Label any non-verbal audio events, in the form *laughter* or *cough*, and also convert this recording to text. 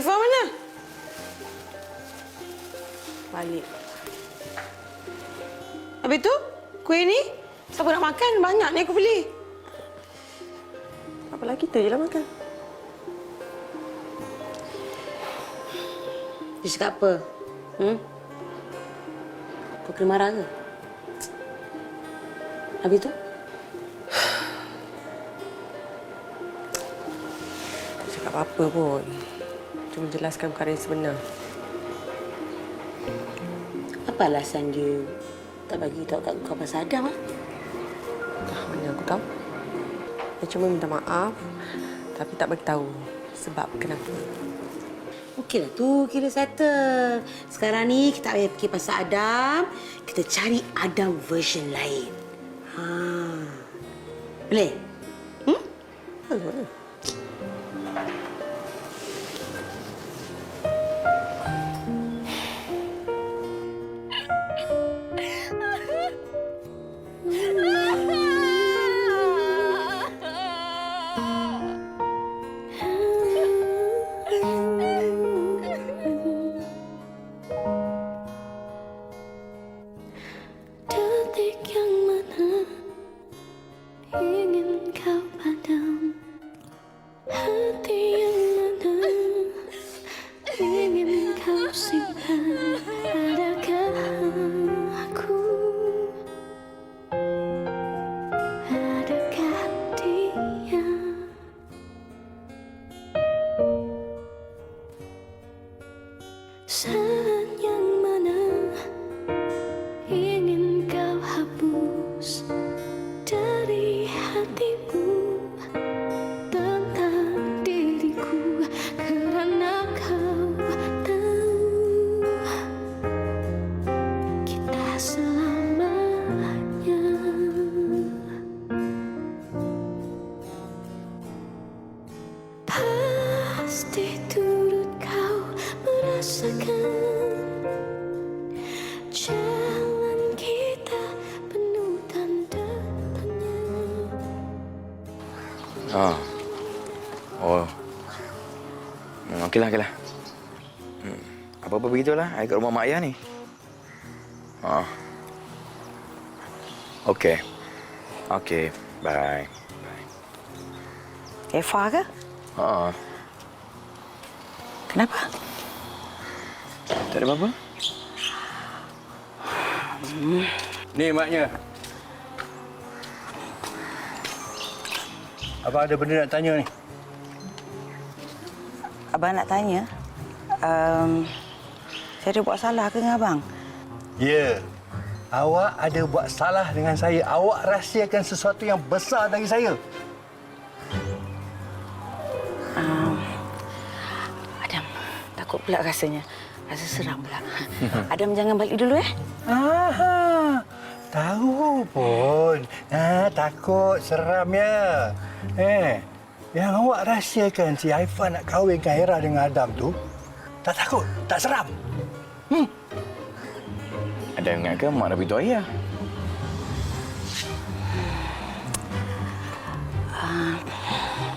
Eva mana? Balik. Habis tu? Kuih ni? Siapa nak makan? Banyak ni aku beli. Apalah kita je lah makan. Dia cakap apa? Hmm? Kau kena marah ke? Habis tu? Cakap apa pun. Cuma jelaskan perkara yang sebenar. Apa alasan dia tak bagi tahu kat kau pasal Adam? Ha? Ah, mana aku tahu. Dia cuma minta maaf tapi tak bagi tahu sebab kenapa. Okeylah tu kira settle. Sekarang ni kita tak payah fikir pasal Adam. Kita cari Adam version lain. Ha. Boleh? Hmm? Alah. Adakah aku Adakah dia Saat yang mana ingin kau hapus dari hatimu pasti turut kau merasakan Jalan kita penuh tanda tanya Ah. Oh. Hmm, okeylah, okeylah. Hmm. Apa-apa begitulah. Saya kat rumah Mak Ayah ni. Ah. Okey. Okey. Bye. Eva ke? Ah. Kenapa? Tak ada apa-apa. Ni maknya. Abang ada benda nak tanya ni. Abang nak tanya, um, saya ada buat salah ke dengan abang? Ya. Awak ada buat salah dengan saya. Awak rahsiakan sesuatu yang besar dari saya. takut pula rasanya. Rasa seram pula. *laughs* Adam jangan balik dulu eh. Aha. Tahu pun. Ha, takut seram ya. Eh, yang awak rahsiakan si Haifa nak kahwinkan Hera dengan Adam tu, tak takut, tak seram. Hmm. Ada yang ingatkan mak Nabi Tuaya? ayah. Uh.